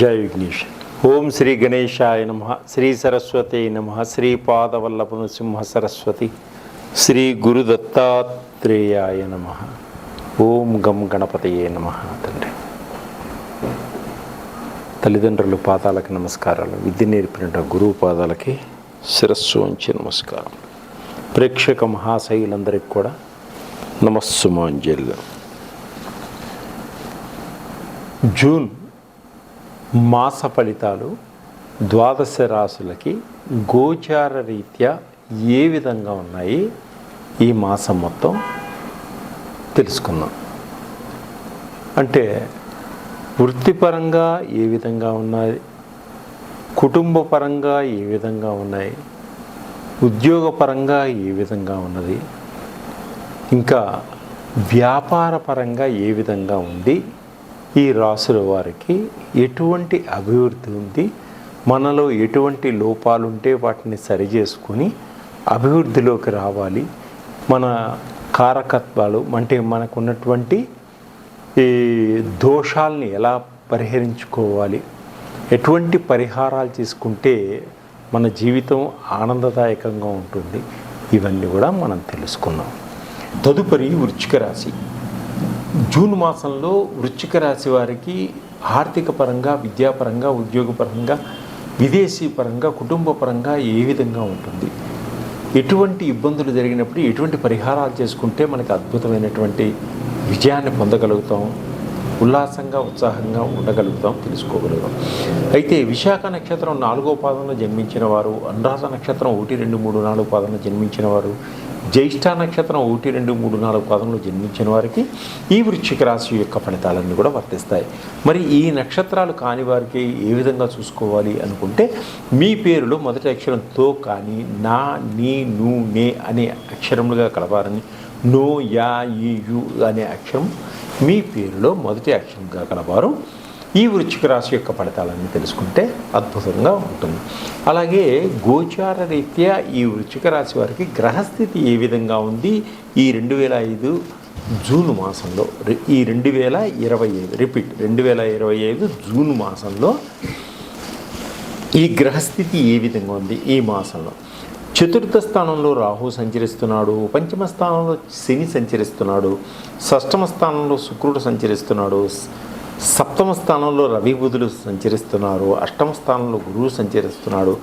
జై విఘ్నేష్. ఓం శ్రీ గణేశాయ నమ శ్రీ సరస్వతి నమ శ్రీ పాదవల్లభ నృసింహ సరస్వతి శ్రీ గురు దత్తాత్రేయాయ నమ. ఓం గం గణపతయే నమ తండ్రి. తల్లిదండ్రుల పాదాలకి నమస్కారాలు విద్య నేర్పిన గురువు పాదాలకి శిరస్సు వంచి నమస్కారం. ప్రేక్షక మహాశైలందరికీ కూడా నమస్సుమాంజల్యం జూన్ మాస ఫలితాలు ద్వాదశ రాశులకి గోచార రీత్యా ఏ విధంగా ఉన్నాయి? ఈ మాసం మొత్తం తెలుసుకుందాం. అంటే వృత్తిపరంగా ఏ విధంగా ఉన్నాయి? కుటుంబపరంగా ఏ విధంగా ఉన్నాయి? ఉద్యోగపరంగా ఏ విధంగా ఉన్నది? ఇంకా వ్యాపారపరంగా ఏ విధంగా ఉంది? ఈ రాసుల వారికి ఎటువంటి అభివృద్ధి ఉంది? మనలో ఎటువంటి లోపాలు ఉంటే వాటిని సరిచేసుకొని అభివృద్ధిలోకి రావాలి. మన కారకత్వాలు అంటే మనకున్నటువంటి ఈ దోషాలని ఎలా పరిహరించుకోవాలి? ఎటువంటి పరిహారాలు తీసుకుంటే మన జీవితం ఆనందదాయకంగా ఉంటుంది? ఇవన్నీ కూడా మనం తెలుసుకున్నాం తదుపరి వృచ్చిక రాశి. జూన్ మాసంలో వృశ్చిక రాశి వారికి ఆర్థిక పరంగా విద్యాపరంగా ఉద్యోగపరంగా విదేశీ పరంగా కుటుంబ పరంగా ఏ విధంగా ఉంటుంది? ఎటువంటి ఇబ్బందులు జరిగినప్పుడు ఎటువంటి పరిహారాలు చేసుకుంటే మనకి అద్భుతమైనటువంటి విజయాన్ని పొందగలుగుతాం? ఉల్లాసంగా ఉత్సాహంగా ఉండగలుగుతాం? తెలుసుకోగలుగుతాం. అయితే విశాఖ నక్షత్రం నాలుగో పాదంలో జన్మించిన వారు అనురాధ నక్షత్రం ఒకటి రెండు మూడు నాలుగు పాదంలో జన్మించిన వారు జ్యేష్ఠ నక్షత్రం ఒకటి రెండు మూడు నాలుగు పదంలో జన్మించిన వారికి ఈ వృశ్చిక రాశి యొక్క ఫలితాలన్నీ కూడా వర్తిస్తాయి. మరి ఈ నక్షత్రాలు కాని వారికి ఏ విధంగా చూసుకోవాలి అనుకుంటే మీ పేరులో మొదటి అక్షరంతో కానీ నా నీ ను నే అనే అక్షరములుగా కలవారని నో యా ఈ యు అనే అక్షరం మీ పేరులో మొదటి అక్షరంగా కలవారు. ఈ వృశ్చిక రాశి యొక్క ఫలితాలన్నీ తెలుసుకుంటే అద్భుతంగా ఉంటుంది. అలాగే గోచార రీత్యా ఈ వృశ్చిక రాశి వారికి గ్రహస్థితి ఏ విధంగా ఉంది? ఈ రెండు వేల ఐదు జూన్ మాసంలో ఈ రెండు వేల ఇరవై ఐదు రిపీట్ రెండు వేల ఇరవై ఐదు జూన్ మాసంలో ఈ గ్రహస్థితి ఏ విధంగా ఉంది ఈ మాసంలో? చతుర్థ స్థానంలో రాహు సంచరిస్తున్నాడు పంచమ స్థానంలో శని సంచరిస్తున్నాడు షష్టమ స్థానంలో శుక్రుడు సంచరిస్తున్నాడు సప్తమ స్థానంలో రవి బుధులు సంచరిస్తున్నారు అష్టమ స్థానంలో గురువు సంచరిస్తున్నాడు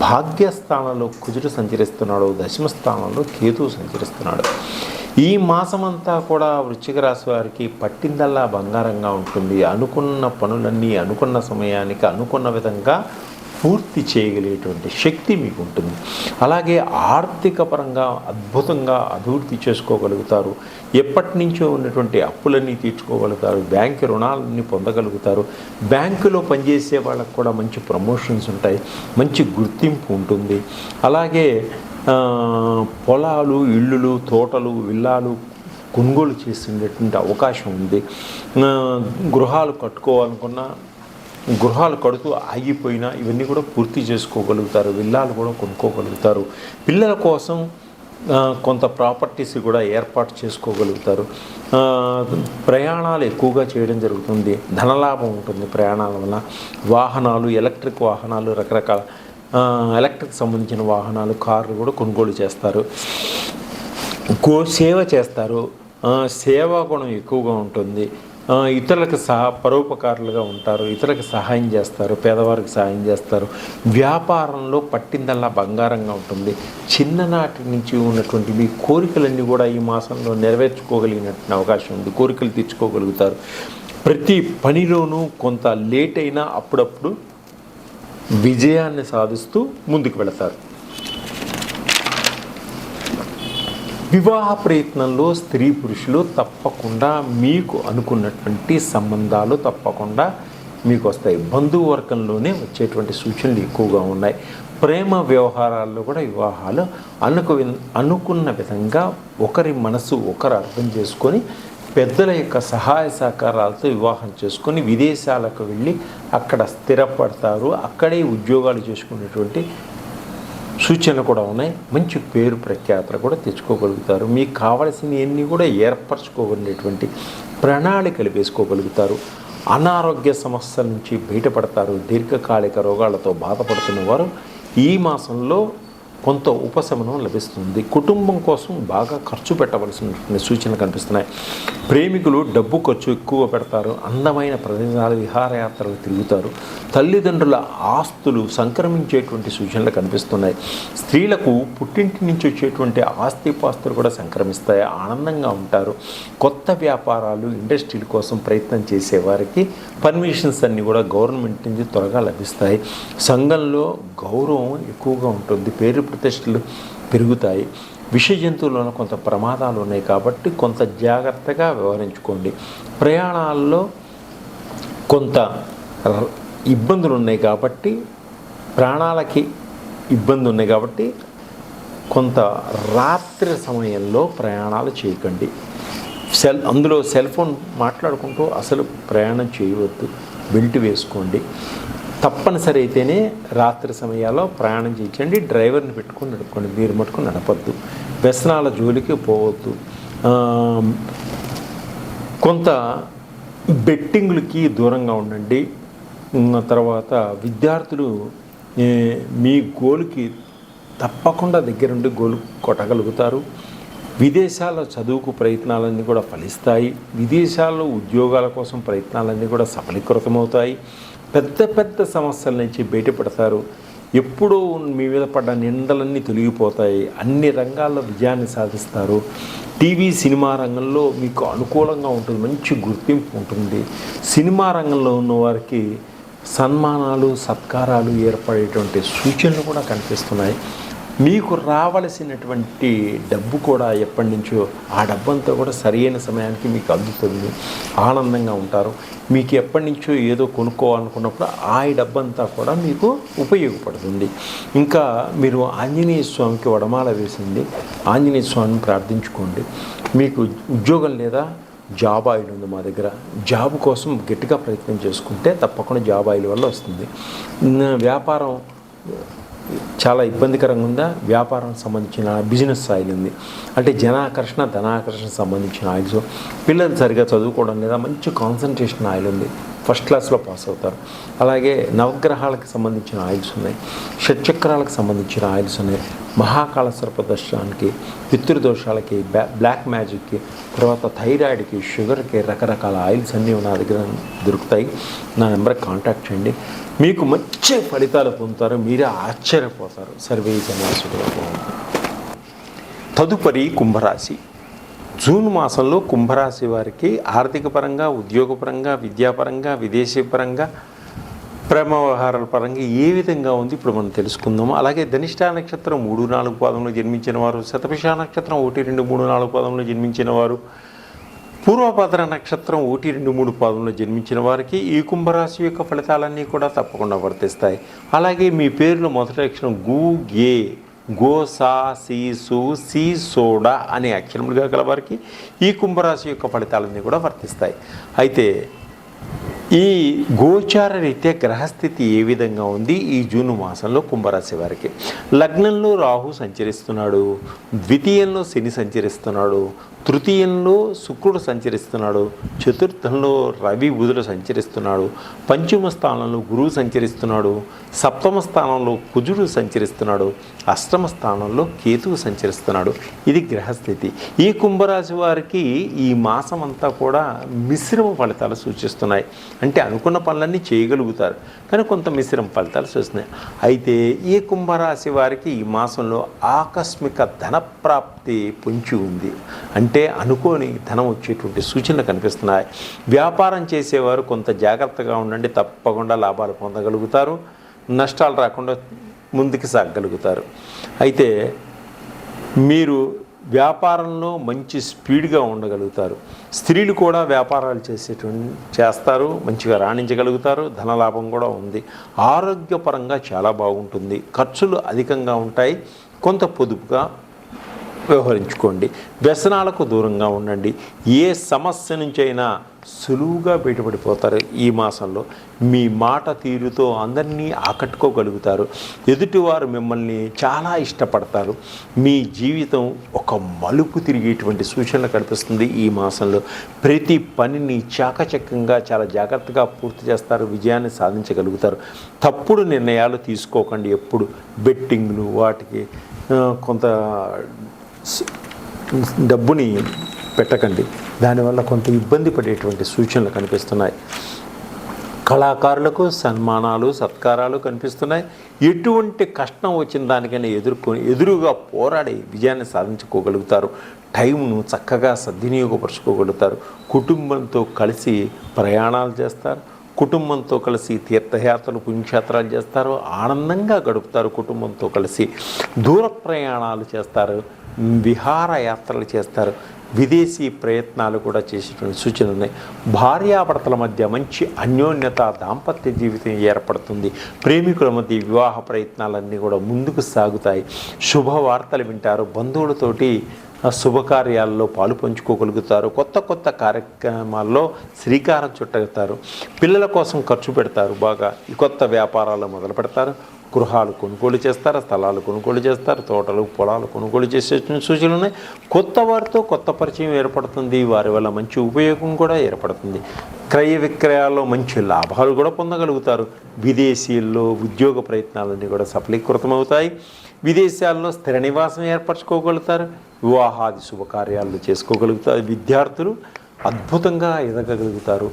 భాగ్యస్థానంలో కుజుడు సంచరిస్తున్నాడు దశమ స్థానంలో కేతువు సంచరిస్తున్నాడు. ఈ మాసమంతా కూడా వృశ్చిక రాశి వారికి పట్టిందల్లా బంగారంగా ఉంటుంది. అనుకున్న పనులన్నీ అనుకున్న సమయానికి అనుకున్న విధంగా పూర్తి చేయగలిగేటువంటి శక్తి మీకు ఉంటుంది అలాగే ఆర్థిక పరంగా అద్భుతంగా అభివృద్ధి చేసుకోగలుగుతారు. ఎప్పటి నుంచో ఉన్నటువంటి అప్పులన్నీ తీర్చుకోగలుగుతారు. బ్యాంకు రుణాలన్నీ పొందగలుగుతారు. బ్యాంకులో పనిచేసే వాళ్ళకు కూడా మంచి ప్రమోషన్స్ ఉంటాయి. మంచి గుర్తింపు ఉంటుంది. అలాగే పొలాలు ఇళ్ళు తోటలు విల్లాలు కొనుగోలు చేసేటటువంటి అవకాశం ఉంది. గృహాలు కట్టుకోవాలనుకున్న గృహాలు కడుతూ ఆగిపోయినా ఇవన్నీ కూడా పూర్తి చేసుకోగలుగుతారు విల్లాలు కూడా కొనుక్కోగలుగుతారు. పిల్లల కోసం కొంత ప్రాపర్టీస్ కూడా ఏర్పాటు చేసుకోగలుగుతారు. ప్రయాణాలు ఎక్కువగా చేయడం జరుగుతుంది. ధనలాభం ఉంటుంది ప్రయాణాల వల్ల. వాహనాలు ఎలక్ట్రిక్ వాహనాలు రకరకాల ఎలక్ట్రిక్ సంబంధించిన వాహనాలు కార్లు కూడా కొనుగోలు చేస్తారు. గో సేవ చేస్తారు. సేవా గుణం ఎక్కువగా ఉంటుంది. ఇతరులకు సహా పరోపకారులుగా ఉంటారు ఇతరులకు సహాయం చేస్తారు పేదవారికి సహాయం చేస్తారు. వ్యాపారంలో పట్టిందల్లా బంగారంగా ఉంటుంది. చిన్ననాటి నుంచి ఉన్నటువంటి మీ కోరికలన్నీ కూడా ఈ మాసంలో నెరవేర్చుకోగలిగినటువంటి అవకాశం ఉంది. కోరికలు తీర్చుకోగలుగుతారు. ప్రతి పనిలోనూ కొంత లేట్ అయినా అప్పుడప్పుడు విజయాన్ని సాధిస్తూ ముందుకు వెళతారు. వివాహ ప్రయత్నంలో స్త్రీ పురుషులు తప్పకుండా మీకు అనుకున్నటువంటి సంబంధాలు తప్పకుండా మీకు వస్తాయి. బంధువర్గంలోనే వచ్చేటువంటి సూచనలు ఎక్కువగా ఉన్నాయి. ప్రేమ వ్యవహారాల్లో కూడా వివాహాలు అనుకు అనుకున్న విధంగా ఒకరి మనసు ఒకరు అర్థం చేసుకొని పెద్దల యొక్క సహాయ సహకారాలతో వివాహం చేసుకొని విదేశాలకు వెళ్ళి అక్కడ స్థిరపడతారు. అక్కడే ఉద్యోగాలు చేసుకునేటువంటి సూచనలు కూడా ఉన్నాయి. మంచి పేరు ప్రఖ్యాతలు కూడా తెచ్చుకోగలుగుతారు. మీకు కావలసినవన్నీ కూడా ఏర్పరచుకోగలిగినటువంటి ప్రణాళికలు వేసుకోగలుగుతారు. అనారోగ్య సమస్యల నుంచి బయటపడతారు. దీర్ఘకాలిక రోగాలతో బాధపడుతున్న వారు ఈ మాసంలో కొంత ఉపశమనం లభిస్తుంది. కుటుంబం కోసం బాగా ఖర్చు పెట్టవలసిన సూచనలు కనిపిస్తున్నాయి. ప్రేమికులు డబ్బు ఖర్చు ఎక్కువ పెడతారు. అందమైన ప్రదేశాలు విహారయాత్రలు తిరుగుతారు. తల్లిదండ్రుల ఆస్తులు సంక్రమించేటువంటి సూచనలు కనిపిస్తున్నాయి. స్త్రీలకు పుట్టింటి నుంచి వచ్చేటువంటి ఆస్తిపాస్తులు కూడా సంక్రమిస్తాయి. ఆనందంగా ఉంటారు. కొత్త వ్యాపారాలు ఇండస్ట్రీల కోసం ప్రయత్నం చేసేవారికి పర్మిషన్స్ అన్నీ కూడా గవర్నమెంట్ నుంచి త్వరగా లభిస్తాయి. సంఘంలో గౌరవం ఎక్కువగా ఉంటుంది. పేరు ప్రతిష్టలు పెరుగుతాయి. విష జంతువులను కొంత ప్రమాదాలు ఉన్నాయి కాబట్టి కొంత జాగ్రత్తగా వ్యవహరించుకోండి. ప్రయాణాల్లో కొంత ఇబ్బందులు ఉన్నాయి కాబట్టి ప్రాణాలకి ఇబ్బంది ఉన్నాయి కాబట్టి కొంత రాత్రి సమయంలో ప్రయాణాలు చేయకండి. సెల్ అందులో సెల్ ఫోన్ మాట్లాడుకుంటూ అసలు ప్రయాణం చేయవద్దు. బెల్ట్ వేసుకోండి. తప్పనిసరి అయితేనే రాత్రి సమయాల్లో ప్రయాణం చేయించండి. డ్రైవర్ని పెట్టుకొని నడుపుకోండి. మీరు మటుకు నడపద్దు. వ్యసనాల జోలికి పోవద్దు. కొంత బెట్టింగ్లకి దూరంగా ఉండండి. తర్వాత విద్యార్థులు మీ గోలుకి తప్పకుండా దగ్గరుండి గోలు కొట్టగలుగుతారు. విదేశాల్లో చదువుకు ప్రయత్నాలన్నీ కూడా ఫలిస్తాయి. విదేశాల్లో ఉద్యోగాల కోసం ప్రయత్నాలన్నీ కూడా సఫలీకృతమవుతాయి. పెద్ద పెద్ద సమస్యల నుంచి బయటపడతారు. ఎప్పుడూ మీ మీద పడ్డ నిందలన్నీ తొలగిపోతాయి. అన్ని రంగాల్లో విజయాన్ని సాధిస్తారు. టీవీ సినిమా రంగంలో మీకు అనుకూలంగా ఉంటుంది మంచి గుర్తింపు ఉంటుంది. సినిమా రంగంలో ఉన్న వారికి సన్మానాలు సత్కారాలు ఏర్పడేటువంటి సూచనలు కూడా కనిపిస్తున్నాయి. మీకు రావలసినటువంటి డబ్బు కూడా ఎప్పటి నుంచో ఆ డబ్బంతా కూడా సరైన సమయానికి మీకు అందుతుంది. ఆనందంగా ఉంటారు. మీకు ఎప్పటి నుంచో ఏదో కొనుక్కోవాలనుకున్నప్పుడు ఆ డబ్బంతా కూడా మీకు ఉపయోగపడుతుంది. ఇంకా మీరు ఆంజనేయ స్వామికి వడమాల వేసింది. ఆంజనేయ స్వామిని ప్రార్థించుకోండి. మీకు ఉద్యోగం లేదా? జాబ్ ఆయిల్ ఉంది మా దగ్గర. జాబ్ కోసం గట్టిగా ప్రయత్నం చేసుకుంటే తప్పకుండా జాబ్ ఆయిల్ వల్ల వస్తుంది. వ్యాపారం చాలా ఇబ్బందికరంగా ఉందా? వ్యాపారం సంబంధించిన బిజినెస్ ఆయిల్ ఉంది. అంటే జనాకర్షణ ధనాకర్షణ సంబంధించిన ఆయిల్స్ పిల్లలు సరిగా చదువుకోవడం లేదా మంచి కాన్సన్ట్రేషన్ ఆయిల్ ఉంది. ఫస్ట్ క్లాస్లో పాస్ అవుతారు. అలాగే నవగ్రహాలకు సంబంధించిన ఆయిల్స్ ఉన్నాయి. షట్చక్రాలకు సంబంధించిన ఆయిల్స్ ఉన్నాయి. మహాకాళ సర్పదర్శనానికి పితృదోషాలకి బ్లా బ్లాక్ మ్యాజిక్కి తర్వాత థైరాయిడ్కి షుగర్కి రకరకాల ఆయిల్స్ అన్నీ నా దగ్గర దొరుకుతాయి. నా నెంబర్కి కాంటాక్ట్ చేయండి. మీకు మంచి ఫలితాలు పొందుతారు. మీరే ఆశ్చర్యపోతారు. సర్వే జనాసుడు తదుపరి కుంభరాశి. జూన్ మాసంలో కుంభరాశి వారికి ఆర్థిక పరంగా ఉద్యోగపరంగా విద్యాపరంగా విదేశీ పరంగా ప్రేమ వ్యవహారాల పరంగా ఏ విధంగా ఉంది ఇప్పుడు మనం తెలుసుకుందాము. అలాగే ధనిష్ట నక్షత్రం మూడు నాలుగు పాదంలో జన్మించిన వారు శతభిష నక్షత్రం ఒకటి రెండు మూడు నాలుగు పాదంలో జన్మించిన వారు పూర్వభద్ర నక్షత్రం ఒకటి రెండు మూడు పాదంలో జన్మించిన వారికి ఈ కుంభరాశి యొక్క ఫలితాలన్నీ కూడా తప్పకుండా వర్తిస్తాయి. అలాగే మీ పేరులో మొదటి అక్షరం గు గే. గో సా సీసు సీ సోడ సోడా అనే అక్షరములుగా గల వారికి ఈ కుంభరాశి యొక్క ఫలితాలన్నీ కూడా వర్తిస్తాయి. అయితే ఈ గోచార రీత్యా గ్రహస్థితి ఏ విధంగా ఉంది? ఈ జూన్ మాసంలో కుంభరాశి వారికి. లగ్నంలో రాహు సంచరిస్తున్నాడు ద్వితీయంలో శని సంచరిస్తున్నాడు తృతీయంలో శుక్రుడు సంచరిస్తున్నాడు చతుర్థంలో రవి బుధుడు సంచరిస్తున్నాడు పంచమ స్థానంలో గురువు సంచరిస్తున్నాడు సప్తమ స్థానంలో కుజుడు సంచరిస్తున్నాడు అష్టమ స్థానంలో కేతువు సంచరిస్తున్నాడు. ఇది గ్రహస్థితి. ఈ కుంభరాశి వారికి ఈ మాసం అంతా కూడా మిశ్రమ ఫలితాలు సూచిస్తున్నాయి. అంటే అనుకున్న పనులన్నీ చేయగలుగుతారు. కానీ కొంత మిశ్రమ ఫలితాలు సూచిస్తున్నాయి. అయితే ఈ కుంభరాశి వారికి ఈ మాసంలో ఆకస్మిక ధన ప్రాప్తి పొంచి ఉంది. అంటే అనుకోని ధనం వచ్చేటువంటి సూచనలు కనిపిస్తున్నాయి. వ్యాపారం చేసేవారు కొంత జాగ్రత్తగా ఉండండి. తప్పకుండా లాభాలు పొందగలుగుతారు. నష్టాలు రాకుండా ముందుకు సాగగలుగుతారు. అయితే మీరు వ్యాపారంలో మంచి స్పీడ్గా ఉండగలుగుతారు. స్త్రీలు కూడా వ్యాపారాలు చేసేటువంటి చేస్తారు మంచిగా రాణించగలుగుతారు ధనలాభం కూడా ఉంది. ఆరోగ్యపరంగా చాలా బాగుంటుంది. ఖర్చులు అధికంగా ఉంటాయి. కొంత పొదుపుగా వ్యవహరించుకోండి. వ్యసనాలకు దూరంగా ఉండండి. ఏ సమస్య నుంచైనా సులువుగా బయటపడిపోతారు ఈ మాసంలో. మీ మాట తీరుతో అందరినీ ఆకట్టుకోగలుగుతారు. ఎదుటివారు మిమ్మల్ని చాలా ఇష్టపడతారు. మీ జీవితం ఒక మలుపు తిరిగేటువంటి సూచనలు కనిపిస్తుంది ఈ మాసంలో. ప్రతి పనిని చాకచక్యంగా చాలా జాగ్రత్తగా పూర్తి చేస్తారు. విజయాన్ని సాధించగలుగుతారు. తప్పుడు నిర్ణయాలు తీసుకోకండి ఎప్పుడు. బెట్టింగ్లు వాటికి కొంత డబ్బుని పెట్టకండి. దానివల్ల కొంత ఇబ్బంది పడేటువంటి సూచనలు కనిపిస్తున్నాయి. కళాకారులకు సన్మానాలు సత్కారాలు కనిపిస్తున్నాయి. ఎటువంటి కష్టం వచ్చిన దానికైనా ఎదుర్కొని ఎదురుగా పోరాడి విజయాన్ని సాధించుకోగలుగుతారు. టైంను చక్కగా సద్వినియోగపరచుకోగలుగుతారు. కుటుంబంతో కలిసి ప్రయాణాలు చేస్తారు. కుటుంబంతో కలిసి తీర్థయాత్రలు పుణ్యక్షేత్రాలు చేస్తారు. ఆనందంగా గడుపుతారు కుటుంబంతో కలిసి. దూర ప్రయాణాలు చేస్తారు. విహారయాత్రలు చేస్తారు. విదేశీ ప్రయత్నాలు కూడా చేసేటువంటి సూచనలు ఉన్నాయి భార్యాభర్తల మధ్య మంచి అన్యోన్యత దాంపత్య జీవితం ఏర్పడుతుంది. ప్రేమికుల మధ్య వివాహ ప్రయత్నాలన్నీ కూడా ముందుకు సాగుతాయి. శుభవార్తలు వింటారు. బంధువులతోటి శుభకార్యాల్లో పాలు పంచుకోగలుగుతారు. కొత్త కొత్త కార్యక్రమాల్లో శ్రీకారం చుట్టగలుగుతారు. పిల్లల కోసం ఖర్చు పెడతారు బాగా. ఈ కొత్త వ్యాపారాలు మొదలు పెడతారు గృహాలు కొనుగోలు చేస్తారు స్థలాలు కొనుగోలు చేస్తారు తోటలు పొలాలు కొనుగోలు చేసే సూచనలు ఉన్నాయి. కొత్త వారితో కొత్త పరిచయం ఏర్పడుతుంది వారి వల్ల మంచి ఉపయోగం కూడా ఏర్పడుతుంది. క్రయ విక్రయాల్లో మంచి లాభాలు కూడా పొందగలుగుతారు. విదేశీల్లో ఉద్యోగ ప్రయత్నాలన్నీ కూడా సఫలీకృతమవుతాయి. విదేశాల్లో స్థిర నివాసం ఏర్పరచుకోగలుగుతారు. వివాహాది శుభకార్యాలు చేసుకోగలుగుతారు విద్యార్థులు. అద్భుతంగా ఎదగగలుగుతారు.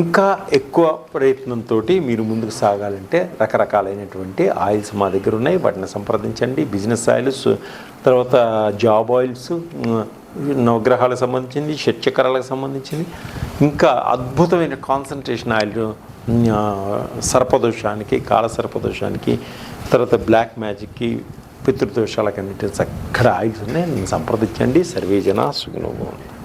ఇంకా ఎక్కువ ప్రయత్నంతో మీరు ముందుకు సాగాలంటే రకరకాలైనటువంటి ఆయిల్స్ మా దగ్గర ఉన్నాయి. వాటిని సంప్రదించండి. బిజినెస్ ఆయిల్స్ తర్వాత జాబ్ ఆయిల్స్ నవగ్రహాలకు సంబంధించింది షట్చక్రాలకు సంబంధించింది. ఇంకా అద్భుతమైన కాన్సన్ట్రేషన్ ఆయిల్ సర్పదోషానికి కాల సర్పదోషానికి తర్వాత బ్లాక్ మ్యాజిక్కి పితృదోషాలకన్నిటి చక్కడ ఆయిల్స్ ఉన్నాయి. సంప్రదించండి. సర్వేజన జన సుఖినోభవంతు